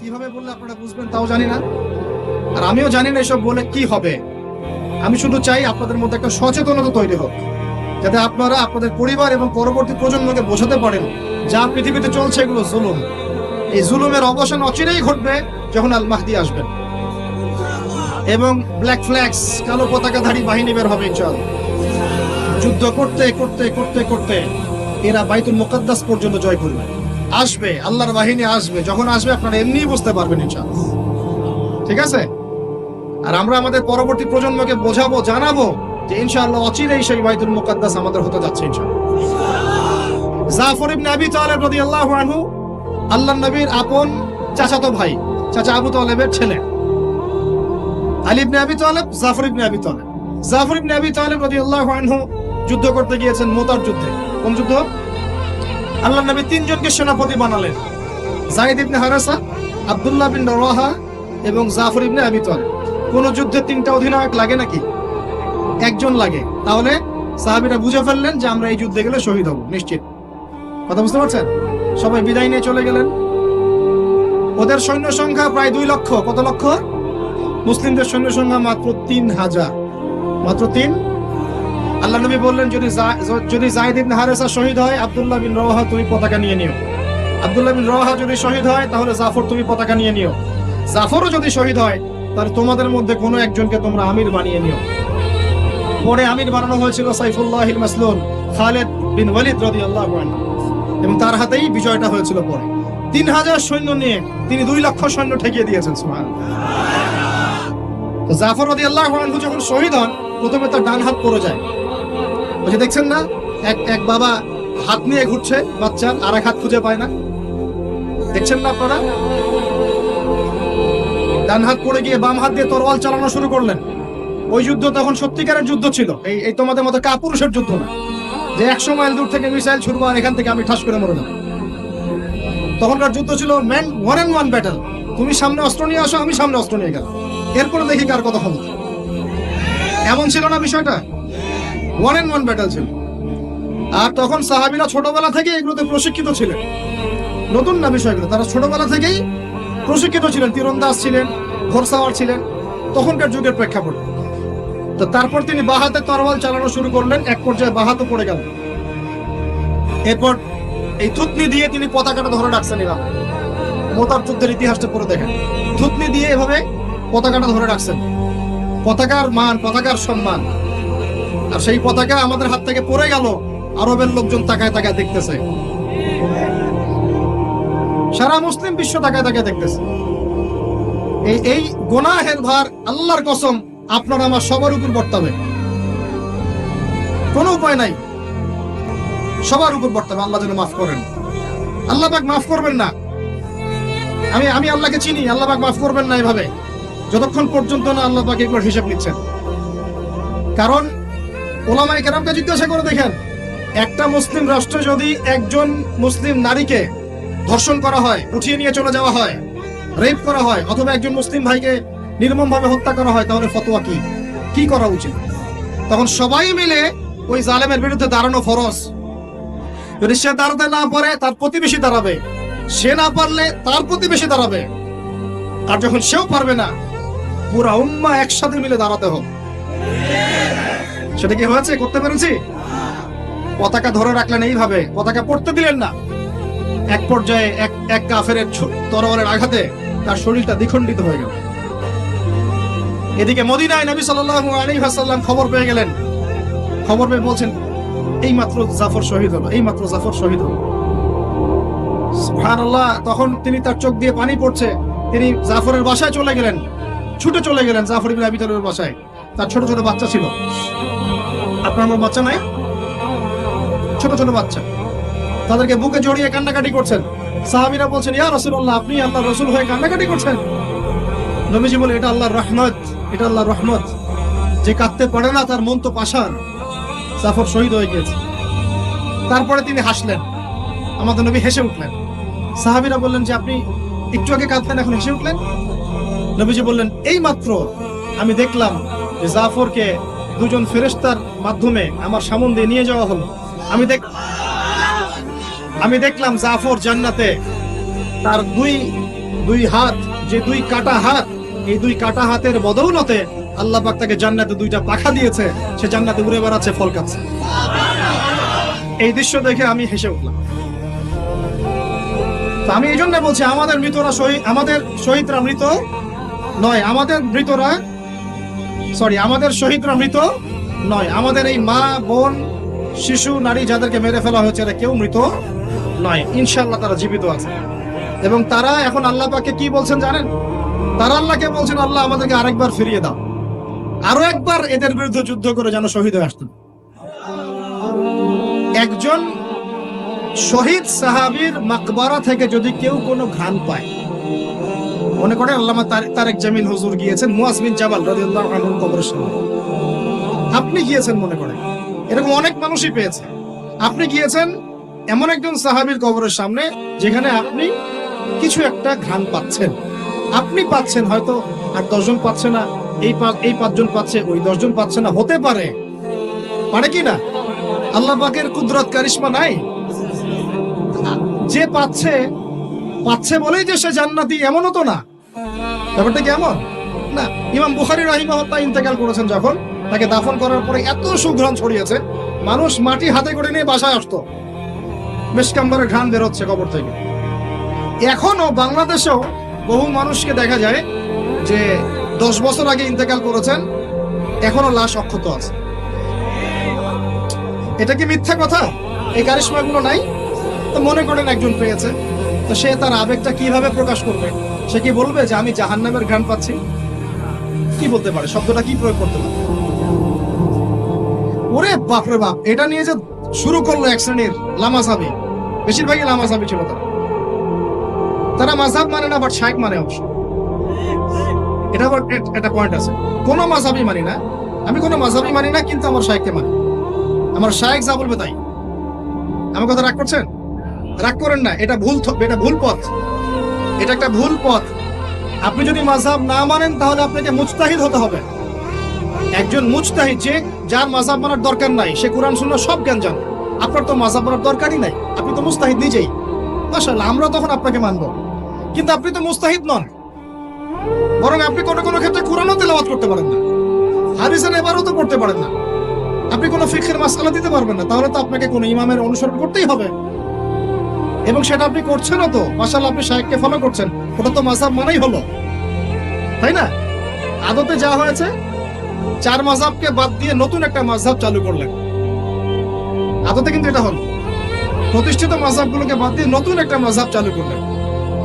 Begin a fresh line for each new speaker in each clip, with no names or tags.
কীভাবে বললে আপনারা বুঝবেন তাও জানি না। আর আমিও জানি না এসব বলে কি হবে। আমি শুধু চাই আপনাদের মধ্যে একটা সচেতনতা তৈরি হোক, যাতে আপনারা আপনাদের পরিবার এবং পরবর্তী প্রজন্মকে বোঝাতে পারেন, যা পৃথিবীতে চলছে এগুলো জুলুম। এই জুলুমের অবসান অচিরেই ঘটবে যখন আল মাহদি আসবেন। এবং ব্ল্যাক ফ্ল্যাক্স কালো পতাকাধারী বাহিনী বের হবে ইনশাআল্লাহ। যুদ্ধ করতে করতে করতে করতে এরা বাইতুল মোকাদ্দাস পর্যন্ত জয় করবে। আসবে, আল্লাহর বাহিনী আসবে, যখন আসবে আপনারা এমনিই বুঝতে পারবেন ইনশাআল্লাহ। ঠিক আছে? আর আমরা আমাদের পরবর্তী প্রজন্মকে বোঝাবো, জানাব যে ইনশাআল্লাহ অচিরেই সেই বাইতুল মুকাদ্দাস আমাদের হতে যাচ্ছে ইনশাআল্লাহ। জাফর ইবনে আবি তালেব রাদিয়াল্লাহু আনহু, আল্লাহর নবীর আপন চাচাতো ভাই, চাচা আবু তালেবের ছেলে। আলী ইবনে আবি তালেব, জাফর ইবনে আবি তালেব। জাফর ইবনে আবি তালেব রাদিয়াল্লাহু আনহু যুদ্ধ করতে গিয়েছেন মোতার যুদ্ধে। কোন যুদ্ধ? আল্লাহর নবী তিনজনকে সেনাপতি বানালেন। জাহিদ ইবনে হারাসা, আব্দুল্লাহ বিন রওয়াহা এবং জাফর ইবনে আবি তালেব। কোন যুদ্ধে তিনটা অধিনায়ক লাগে নাকি? একজন লাগে। তাহলে সাহাবীরা বুঝে ফেললেন যে আমরা এই যুদ্ধে গেলে শহীদ হব, নিশ্চিত। কথা বুঝতে পারছেন? সবাই বিদায় নিয়ে চলে গেলেন। ওদের সৈন্য সংখ্যা প্রায় দুই লক্ষ। কত লক্ষ? মুসলিমদের সৈন্য সংখ্যা মাত্র তিন হাজার। মাত্র তিন আল্লাহ নবী বললেন, যদি যদি জাহিদ ইবনে হারেসা শহীদ হয়, আব্দুল্লাহ বিন রওয়াহা তুমি পতাকা নিয়ে নিও। আব্দুল্লাহ বিন রওয়াহা যদি শহীদ হয়, তাহলে জাফর তুমি পতাকা নিয়ে নিও। জাফরও যদি শহীদ হয়, তাহলে তোমাদের মধ্যে কোনো একজনকে তোমরা আমির বানিয়ে নিও। পরে আমির বানানো হয়েছিল সাইফুল্লাহ মাসলুন খালেদ বিন ওয়ালিদ রাদিয়াল্লাহু আনহু। এবং তার হাতেই বিজয়টা হয়েছিল পরে। তিন হাজার সৈন্য নিয়ে তিনি দুই লক্ষ সৈন্য ঠেকিয়ে দিয়েছেন সুহান জাফর রদি আল্লাহ যখন শহীদ হন, প্রথমে তার ডান হাত পড়ে যায়। ওই যে দেখছেন না? এক এক বাবা হাত নিয়ে ঘুরছে বাচ্চার আর এক হাত খুঁজে পায় না। দেখছেন না আপনারা? ডান হাত পড়ে গিয়ে বাম হাত দিয়ে তরোয়াল চালানো শুরু করলেন। ওই যুদ্ধ তখন সত্যিকারের যুদ্ধ ছিল। এই এই তোমাদের মতো কাপুরুষের যুদ্ধ না। যে একশো মাইল দূর থেকে মিসাইল ছুড়বো আর এখান থেকে আমি ঠাস করে মরে যাব। তখনকার যুদ্ধ ছিল man, one and one battle. তুমি সামনে অস্ত্র নিয়ে আসো, আমি সামনে অস্ত্র নিয়ে গেলাম। এরপরে দেখি কার কথা হবে এমন ছিল না বিষয়টা? ওয়ান অ্যান্ড ওয়ান ব্যাটেল ছিল। আর তখন সাহাবিরা ছোটবেলা থেকে এগুলোতে প্রশিক্ষিত ছিলেন। নতুন না বিষয়গুলো, তারা ছোটবেলা থেকেই প্রশিক্ষিত ছিলেন, তীরন্দাজ ছিলেন ঘোরসাওয়ার ছিলেন, তখনকার যুগের প্রেক্ষাপটে। তো তারপর তিনি বাহাতে তরোয়াল চালানো শুরু করলেন, এক পর্যায়ে বাহাতে পড়ে গেল। এরপর এই থুতনি দিয়ে তিনি পতাকাটা ধরে রাখছেন এভাবে। মোতার যুদ্ধের ইতিহাসটা পড়ে দেখেন। থুতনি দিয়ে এভাবে পতাকাটা ধরে রাখছেন। পতাকার মান, পতাকার সম্মান। আর সেই পতাকা আমাদের হাত থেকে পড়ে গেল। আরবের লোকজন তাকায় তাকায় দেখতেছে। সারা মুসলিম বিশ্ব তাকায় তাকায় দেখতেছে। এই এই গোনাহের ভার আল্লাহর কসম আপনার আমার সবার উপর বর্তাবে। কোনো উপায় নাই। সবার উপর বর্তাবে। আল্লাহ যেন মাফ করেন। আল্লাহ পাক মাফ করবেন না। আমি আমি আল্লাহকে চিনি। আল্লাহ পাক মাফ করবেন না এভাবে। যতক্ষণ পর্যন্ত না আল্লাহ পাক এগুলোর হিসাব নিচ্ছেন। কারণ ওলামাই কেরামকে জিজ্ঞাসা করে দেখেন, একটা মুসলিম রাষ্ট্র যদি একজন মুসলিম নারীকে ধর্ষণ করা হয়, উঠিয়ে নিয়ে চলে যাওয়া হয় রেপ করা হয়, অথবা একজন মুসলিম ভাইকে নির্মমভাবে হত্যা করা হয়, তাহলে ফতোয়া কি? কি করা উচিত? তখন সবাই মিলে ওই জালেমের বিরুদ্ধে দাঁড়ানো ফরজ। যদি সে দাঁড়াতে না পারে, তার প্রতিবেশী দাঁড়াবে। সে না পারলে, তার প্রতিবেশী দাঁড়াবে। আর যখন সেও পারবে না, পুরা উম্মা একসাথে মিলে দাঁড়াতে হবে। সেটা কি হয়েছে? করতে পেরেছি? পতাকা ধরে রাখলেন এইভাবে। পতাকা পড়তে দিলেন না। এক পর্যায়ে এক এক কাফের তরবারের আঘাতে তার শরীরটা দ্বিখণ্ডিত হয়ে গেল। এদিকে মদিনায় নবী সাল্লাল্লাহু আলাইহি ওয়াসাল্লাম খবর পেয়ে গেলেন। খবর পেয়ে বলছেন এই মাত্র জাফর শহীদ হলো এই মাত্র জাফর শহীদ হলো। সুবহানাল্লাহ, তখন তিনি তার চোখ দিয়ে পানি পড়ছে। তিনি জাফরের বাসায় চলে গেলেন। ছুটে চলে গেলেন জাফর ইবনে আবি তালেবের বাসায়। তার ছোট ছোট বাচ্চা ছিল। আপনার আমার বাচ্চা নাই? ছোট ছোট বাচ্চা। তাদেরকে বুকে জড়িয়ে কান্নাকাটি করছেন। সাহাবীরা বলছেন, ইয়া রাসূলুল্লাহ, আপনি আল্লাহর রাসূল হয়ে কান্নাকাটি করছেন? নবীজি বলে, এটা আল্লাহর রহমত, এটা আল্লাহর রহমত। যে কাঁদতে পারে না, তার মন তো পাষাণ। জাফর শহীদ হয়ে গিয়েছে। তারপরে তিনি হাসলেন। আমাদের নবী হেসে উঠলেন। সাহাবীরা বললেন যে, আপনি একটু আগে কাঁদলেন এখন হেসে উঠলেন? নবীজি বললেন এই মাত্র আমি দেখলাম যে জাফরকে দুজন ফেরেশতার মাধ্যমে আমার সামন দিয়ে নিয়ে যাওয়া হলো। আমি দেখ আমি দেখলাম জাফর জান্নাতে তার দুই দুই হাত, যে দুই কাটা হাত, এই দুই কাটা হাতের বদৌলতে আল্লাহ পাক তাকে জান্নাতে দুইটা পাখা দিয়েছে। সে জান্নাতে উড়ে বেড়াচ্ছে, ফল খাচ্ছে। এই দৃশ্য দেখে আমি হেসে উঠলাম। আমি এই জন্য বলছি, আমাদের মৃতরা শহীদ আমাদের শহীদরা মৃত নয়, আমাদের মৃতরা সরি আমাদের শহীদরা মৃত নয়। আমাদের এই মা, বোন, শিশু, নারী যাদেরকে মেরে ফেলা হয়েছে, এরা কেউ মৃত নয়। ইনশাল্লাহ তারা জীবিত আছে। এবং তারা এখন আল্লাহ পাকে কি বলছেন জানেন? তারা আল্লাহকে বলছেন, আল্লাহ, আমাদেরকে আরেকবার ফিরিয়ে দাও। আরও একবার এদের বিরুদ্ধে যুদ্ধ করে যেন শহীদ হয়ে আসতেন একজন শহীদ সাহাবীর মাকবারা থেকে যদি কেউ কোনো ঘ্রাণ পায়, মনে করেন আল্লামা তারেক জামিল হুজুর গিয়েছেন মুয়াসমিন জাবাল রাদিয়াল্লাহু কবরের সামনে। আপনি গিয়েছেন মনে করেন। এরকম অনেক মানুষই পেয়েছে। আপনি গিয়েছেন এমন একজন সাহাবীর কবরের সামনে, যেখানে আপনি কিছু একটা ঘ্রাণ পাচ্ছেন। আপনি পাচ্ছেন হয়তো আর দশজন পাচ্ছে না, এই এই পাঁচজন পাচ্ছে, ওই দশজন পাচ্ছে না, হতে পারে। পারে কি না? আল্লাহ পাকের কুদরত, কারিশমা নাই? যে পাচ্ছে পাচ্ছে বলেই যে সে জান্নাতি, এমনও তো না। ব্যাপারটা কেমন না। ইমাম বুখারি রাহিমাহুল্লাহ ইন্তেকাল করেছেন যখন তাকে দাফন করার পরে এত সুঘ্রাণ ছড়িয়েছে, মানুষ মাটি হাতে করে নিয়ে বাসায় আসতো। বেশ কাম্বারের ঘ্রাণ বেরোচ্ছে কবর থেকে। এখনও বাংলাদেশেও বহু মানুষকে দেখা যায় যে দশ বছর আগে ইন্তেকাল করেছেন, এখনও লাশ অক্ষত আছে। এটা কি মিথ্যা কথা? এই কারিশমা গুলো নাই? তো মনে করেন একজন পেয়েছে। তো সে তার আবেগটা কীভাবে প্রকাশ করবে? সে কি বলবে যে আমি জাহান্নামের ঘ্রাণ পাচ্ছি? কি বলতে পারে? শব্দটা কি প্রয়োগ করতে পারে? ওরে বাপরে বাপ, এটা নিয়ে যে শুরু করল এক শ্রেণির লামা লামাসাবি। বেশিরভাগই লামা লামাসাবি ছিল তারা। তারা মাঝাব মানে না বাট শাইক মানে অবশ্য। এটা আবার একটা পয়েন্ট আছে। কোনো মাঝাবি মানি না। আমি কোনো মাঝাবি মানি না, কিন্তু আমার শাইককে মানি। আমার শাইক যা বলবে তাই। আমার কথা রাগ করছেন? রাগ করেন না, এটা ভুল এটা ভুল পথ। এটা একটা ভুল পথ। আপনি যদি মাঝাব না মানেন, তাহলে আপনাকে মুজতাহিদ হতে হবে। একজন মুজতাহিদ যে, যার মাঝাব মানার দরকার নাই, সে কোরআন শূন্য সব জ্ঞান জানে। আপনার তো মাঝাব মানার দরকারই নাই, আপনি তো মুস্তাহিদ নিজেই। মাশাআল্লাহ, আমরা তখন আপনাকে মানবো। কিন্তু আপনি তো মুস্তাহিদ নন। বরং আপনি কোনো কোনো ক্ষেত্রে কোরআনও তেলাওয়াত করতে পারেন না। হাদিসের এবারও তো করতে পারেন না। আপনি কোনো ফিখের মাসআলা দিতে পারবেন না। তাহলে তো আপনাকে কোনো ইমামের অনুসরণ করতেই হবে। এবং সেটা আপনি করছেনও তো। মাশাআল্লাহ, আপনি শাহেককে ফলো করছেন। ওটা তো মাযহাব মানেই হলো। তাই না? আদতে যা হয়েছে চার মাযহাবকে বাদ দিয়ে নতুন একটা মাযহাব চালু করলেন। আদতে কিন্তু এটা হলো। প্রতিষ্ঠিত মাযহাবগুলোকে বাদ দিয়ে নতুন একটা মাযহাব চালু করলেন।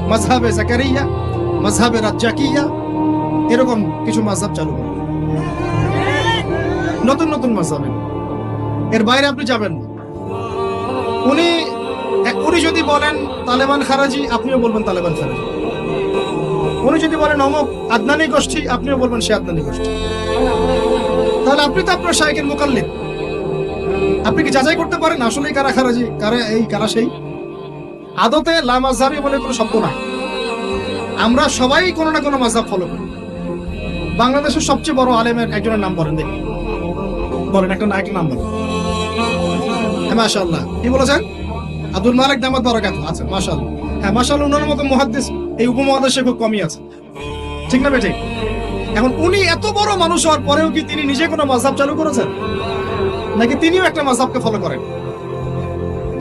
মাযহাবে জাকারিয়া মাযহাবে রাজ্জাকিয়া, এরকম কিছু মাযহাব চালু করলেন। নতুন নতুন মাযহাবে এর বাইরে আপনি যাবেন না। উনি উনি যদি বলেন তালেবান খারাজি, আপনিও বলবেন তালেবান খারাজি। উনি যদি বলেন, অমুক আদনানি গোষ্ঠী, আপনিও বলবেন, সে আদনানি গোষ্ঠী। তাহলে আপনি তো আপনার শাহেকের মোকাল্লিদ। আপনি কি যাচাই করতে পারেন আসলে কারা খারাজি, কারা এই, কারা সেই? আদতে লা মাযহাবি বলে কোনো শব্দ নাই। আমরা সবাই কোনো না কোনো মাযহাব ফলো করি। বাংলাদেশের সবচেয়ে বড় আলেমের একজনের নাম বলেন দেখি। বলেন, একটা না একটা নাম বলেন। হ্যাঁ মাশাআল্লাহ। কি বলেছেন? আব্দুল মালিক দামাত আছে মাশাআল্লাহ। হ্যাঁ মাশাআল্লাহ ওনার মতো মুহাদ্দিস এই উপমহাদেশে খুব কমই আছে। ঠিক না বেঠিক? এখন উনি এত বড় মানুষ হওয়ার পরেও কি তিনি নিজে কোনো মাযহাব চালু করেছেন? নাকি তিনিও একটা মাযহাবকে ফলো করেন?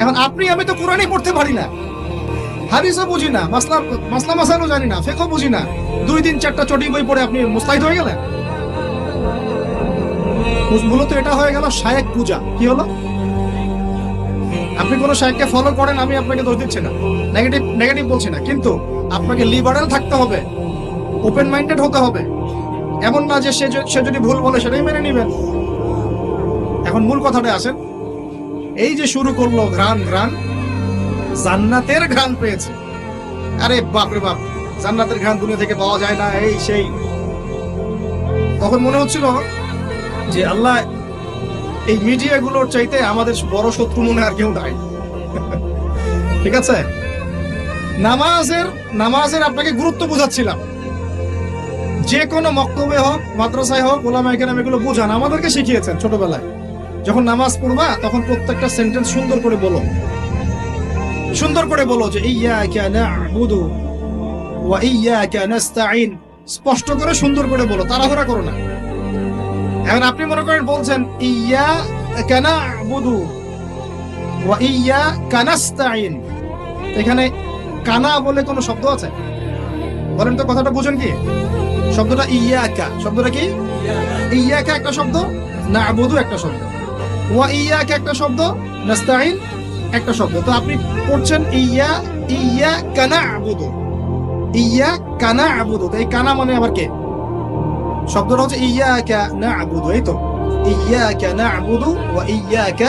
এখন আপনি, আমি তো কোরআনই পড়তে পারি না। হাদিসও বুঝি না, মাসলা মাসলা মাসালও জানি না ফেকও বুঝি না। দুই দিন চারটা চটি বই পড়ে আপনি মুস্তাহিদ হয়ে গেলেন? মূলত এটা হয়ে গেল শায়েক পূজা। কি হলো? আপনি কোনো শায়েককে ফলো করেন, আমি আপনাকে দোষ দিচ্ছি না। নেগেটিভ নেগেটিভ বলছি না। কিন্তু আপনাকে লিবারেল থাকতে হবে ওপেন মাইন্ডেড হতে হবে। এমন না যে সে সে যদি ভুল বলে, সেটাই মেনে নেবেন। এখন মূল কথাটা আসেন। এই যে শুরু করল ঘ্রাণ ঘ্রাণ, জান্নাতের ঘ্রাণ পেয়েছে। আরে বাপ রে বাপ, জান্নাতের ঘ্রাণ দুনিয়া থেকে পাওয়া যায় না, এই সেই। তখন মনে হচ্ছিল যে আল্লাহ এই মিডিয়াগুলোর চাইতে আমাদের বড় শত্রু মনে আর কেউ নাই। ঠিক আছে? নামাজের নামাজের আপনাকে গুরুত্ব বোঝাচ্ছিলাম। যে কোনো মক্তবে হোক, মাদ্রাসায় হোক ওলামা এখানে এগুলো বোঝান, আমাদেরকে শিখিয়েছেন ছোটবেলায়। যখন নামাজ পড়বা, তখন প্রত্যেকটা সেন্টেন্স সুন্দর করে বলো। সুন্দর করে বলো যে ইয়া স্পষ্ট করে সুন্দর করে বলো, তাড়াহুড়া করো না। এখন আপনি মনে করেন বলছেন, ইয়া কানা বুদু ওয়া ইয়া কানাস্তাইন এখানে কানা বলে কোনো শব্দ আছে? বলেন তো কথাটা বুঝেন কি? শব্দটা ইয়াকা, শব্দটা কি? ইয়াকা একটা শব্দ, না আবুদু একটা শব্দ। ওয়া ইয়াকা একটা শব্দ নাস্তাইন একটা শব্দ। তো আপনি পড়ছেন, ইয়া ইয়া কানা আবুদু। ইয়া কানা আবুদু। এই কানা মানে আবার কে? শব্দটা হচ্ছে ইয়াকা না আবুদু এই তো ইয়াকা না আবুদু ওয়া ইয়াকা